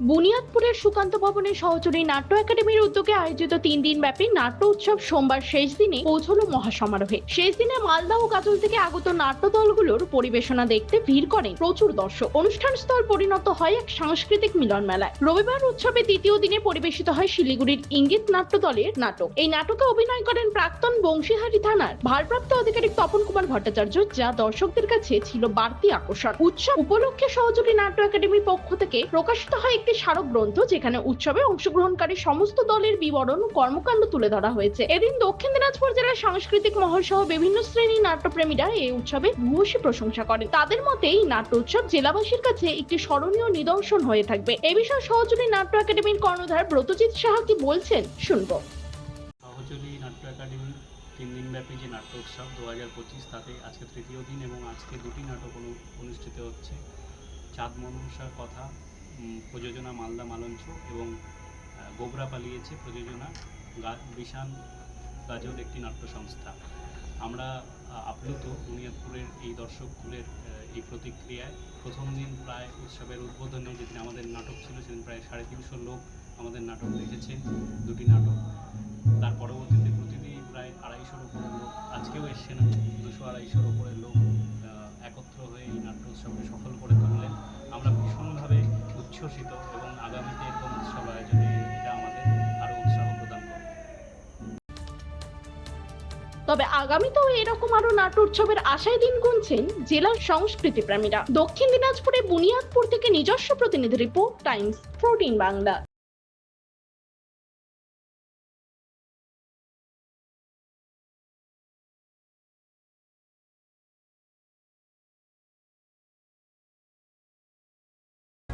বুনিয়াদপুরের সুকান্ত ভবনের সহচরী নাট্য একাডেমির উদ্যোগে আয়োজিত তিন দিন ব্যাপী নাট্য উৎসব সোমবার শেষ দিনে পৌঁছলো মহাসমারোহে। শেষ দিনে মালদা ও গাজল থেকে আগত নাট্য দলগুলোর পরিবেশনা দেখতে ভিড় করেন প্রচুর দর্শক। অনুষ্ঠান স্থল পরিণত হয় এক সাংস্কৃতিক মিলন মেলায়। রবিবার উৎসবের দ্বিতীয় দিনে পরিবেশিত হয় শিলিগুড়ির ইঙ্গিত নাট্য দলের নাটক। এই নাটকে অভিনয় করেন প্রাক্তন বংশীহারি থানার ভারপ্রাপ্ত আধিকারিক তপন কুমার ভট্টাচার্য, যা দর্শকদের কাছে ছিল বাড়তি আকর্ষণ। উৎসব উপলক্ষে সহযোগী নাট্য একাডেমির পক্ষ থেকে প্রকাশিত হয় একটি স্মারক গ্রন্থ যেখানে উৎসবে অংশগ্রহণকারী সমস্ত দলের বিবরণ কর্মকাণ্ড তুলে ধরা হয়েছে। এদিন দক্ষিণ দিনাজপুর জেলার সাংস্কৃতিক মহল সহ বিভিন্ন শ্রেণির নাট্যপ্রেমীরা এই উৎসবে ভূয়সী প্রশংসা করেন। তাদের মতে, এই নাট্য উৎসব জেলাবাসীর কাছে একটি স্মরণীয় নিদর্শন হয়ে থাকবে। এ বিষয়ে সহযোগী নাট্য একাডেমির কর্ণধার ব্রতজিৎ সাহা কি বলছেন, শুনব। সহযোগী নাট্য তিন দিনব্যাপী যে নাট্য উৎসব দু হাজার পঁচিশ, তাতে আজকে তৃতীয় দিন এবং আজকে দুটি নাটক অনুষ্ঠিত হচ্ছে। চাঁদ মনসার কথা প্রযোজনা মালদা মালঞ্চ এবং গোবরা পালিয়েছে প্রযোজনা বিশান গাজল একটি নাট্য সংস্থা আমরা আপ্লুত বুনিয়াদপুরের এই দর্শককুলের এই প্রতিক্রিয়ায়। প্রথম দিন প্রায় উৎসবের উদ্বোধনে যেদিন আমাদের নাটক ছিল, সেদিন প্রায় সাড়ে তিনশো লোক আমাদের নাটক দেখেছে, দুটি নাটক। তার পরবর্তীতে প্রতিদিন প্রায় আড়াইশোর উপরে লোক, আজকেও না, দুশো আড়াইশোর উপরে লোক একত্র হয়ে এই নাট্য উৎসবকে সফল করে তুললেন। আমরা ভীষণভাবে উচ্ছ্বসিত এবং আগামীতে এরকম উৎসব আয়োজনে এটা আমাদের আরও উৎসাহ প্রদান করবে। তবে আগামীতেও এরকম আরও নাট্য উৎসবের আশায় দিন গুনছেন জেলার সংস্কৃতি প্রেমীরা। দক্ষিণ দিনাজপুরে বুনিয়াদপুর থেকে নিজস্ব প্রতিনিধি রিপোর্ট টাইমস ফোরটিন বাংলা।